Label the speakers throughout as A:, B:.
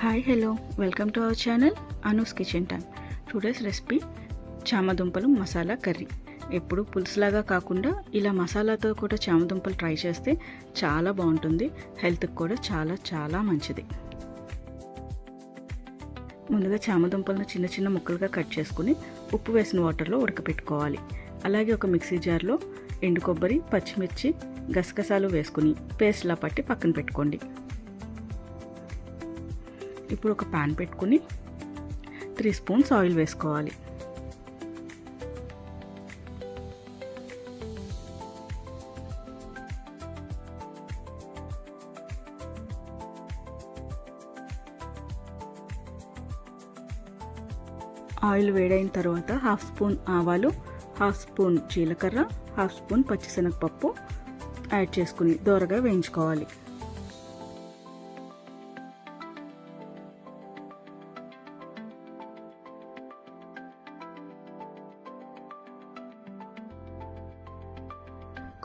A: Hi hello welcome to our channel Anu's kitchen time today's recipe చామదుంపలు masala curry. ఎప్పుడు పులుసులాగా కాకుండా ఇలా మసాలాతో కూడా చామదుంపలు ట్రై చేస్తే చాలా బాగుంటుంది. హెల్త్కి కూడా చాలా చాలా మంచిది. ముందుగా చామదుంపలను చిన్న చిన్న ముక్కలుగా కట్ చేసుకుని ఉప్పు వేసిన వాటర్లో ఉడకపెట్టుకోవాలి. అలాగే ఒక మిక్సీ జార్లో ఎండు కొబ్బరి పచ్చిమిర్చి గసగసాలు వేసుకుని పేస్ట్లా పట్టి పక్కన పెట్టుకోండి. ఇప్పుడు ఒక ప్యాన్ పెట్టుకుని త్రీ స్పూన్స్ ఆయిల్ వేసుకోవాలి. ఆయిల్ వేడైన తర్వాత హాఫ్ స్పూన్ ఆవాలు హాఫ్ స్పూన్ జీలకర్ర హాఫ్ స్పూన్ పచ్చిశనగపప్పు యాడ్ చేసుకుని దోరగా వేయించుకోవాలి.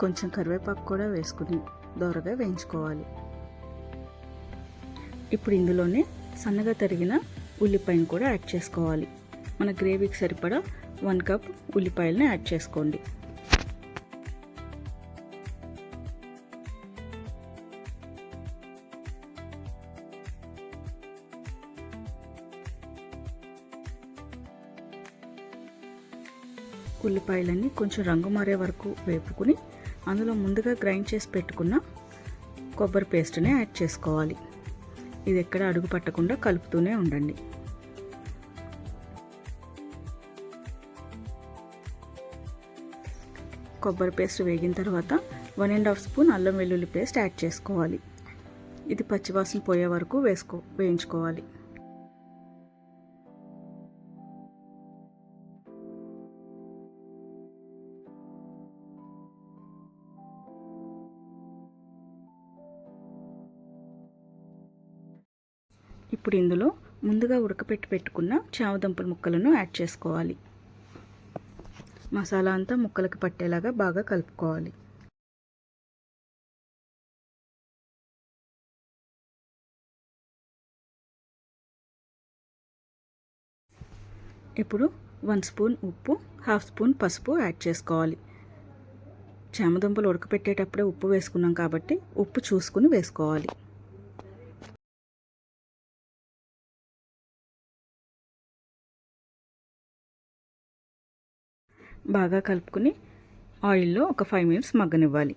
A: కొంచెం కరివేపాకు కూడా వేసుకుని దోరగా వేయించుకోవాలి. ఇప్పుడు ఇందులోనే సన్నగా తరిగిన ఉల్లిపాయను కూడా యాడ్ చేసుకోవాలి. మన గ్రేవీకి సరిపడా వన్ కప్ ఉల్లిపాయలని యాడ్ చేసుకోండి. ఉల్లిపాయలన్నీ కొంచెం రంగు మారే వరకు వేపుకుని అందులో ముందుగా గ్రైండ్ చేసి పెట్టుకున్న కొబ్బరి పేస్ట్ని యాడ్ చేసుకోవాలి. ఇది ఎక్కడ అడుగు పట్టకుండా కలుపుతూనే ఉండండి. కొబ్బరి పేస్ట్ వేగిన తర్వాత వన్ అండ్ హాఫ్ స్పూన్ అల్లం వెల్లుల్లి పేస్ట్ యాడ్ చేసుకోవాలి. ఇది పచ్చివాసన పోయే వరకు వేసుకో వేయించుకోవాలి. ఇప్పుడు ఇందులో ముందుగా ఉడకపెట్టి పెట్టుకున్న చామదుంపల ముక్కలను యాడ్ చేసుకోవాలి. మసాలా అంతా ముక్కలకి పట్టేలాగా బాగా కలుపుకోవాలి. ఇప్పుడు వన్ స్పూన్ ఉప్పు హాఫ్ స్పూన్ పసుపు యాడ్ చేసుకోవాలి. చామదుంపలు ఉడకపెట్టేటప్పుడే ఉప్పు వేసుకున్నాం కాబట్టి ఉప్పు చూసుకుని వేసుకోవాలి. బాగా కలుపుకుని ఆయిల్లో ఒక ఫైవ్ మినిట్స్ మగ్గనివ్వాలి.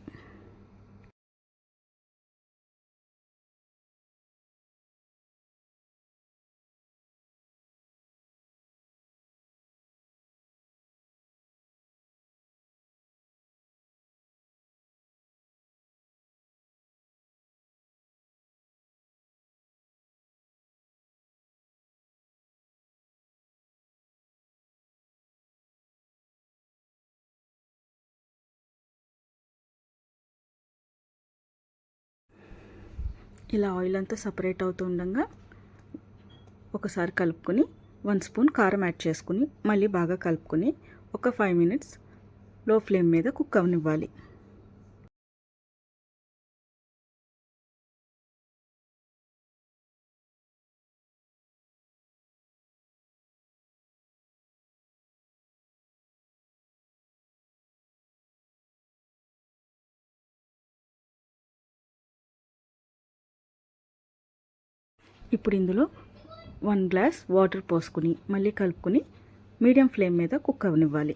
A: ఇలా ఆయిల్ అంతా సపరేట్ అవుతూ ఉండగా ఒకసారి కలుపుకొని వన్ స్పూన్ కారం యాడ్ చేసుకుని మళ్ళీ బాగా కలుపుకొని ఒక ఫైవ్ మినిట్స్లో ఫ్లేమ్ మీద కుక్ అవనివ్వాలి ఇప్పుడు ఇందులో వన్ గ్లాస్ వాటర్ పోసుకుని మళ్ళీ కలుపుకొని మీడియం ఫ్లేమ్ మీద కుక్ అవనివ్వాలి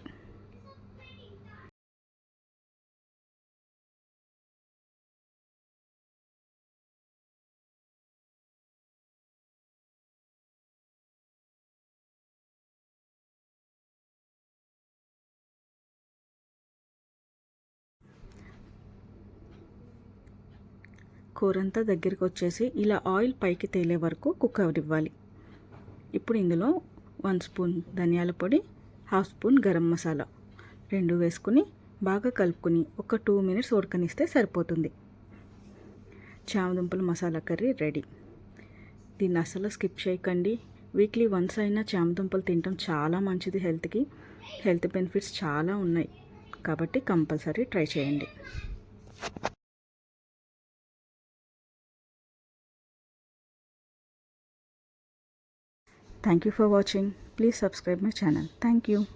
A: కూరంతా దగ్గరికి వచ్చేసి ఇలా ఆయిల్ పైకి తేలే వరకు కుక్ అవనివ్వాలి ఇప్పుడు ఇందులో వన్ స్పూన్ ధనియాల పొడి హాఫ్ స్పూన్ గరం మసాలా రెండు వేసుకుని బాగా కలుపుకొని ఒక టూ మినిట్స్ ఉడకనిస్తే సరిపోతుంది. చామదుంపల మసాలా కర్రీ రెడీ. దీన్ని అసలు స్కిప్ చేయకండి. వీక్లీ వన్స్ అయినా చామదుంపలు తినటం చాలా మంచిది హెల్త్కి. హెల్త్ బెనిఫిట్స్ చాలా ఉన్నాయి. కాబట్టి కంపల్సరీ ట్రై చేయండి. Thank you for watching. Please subscribe my channel. Thank you.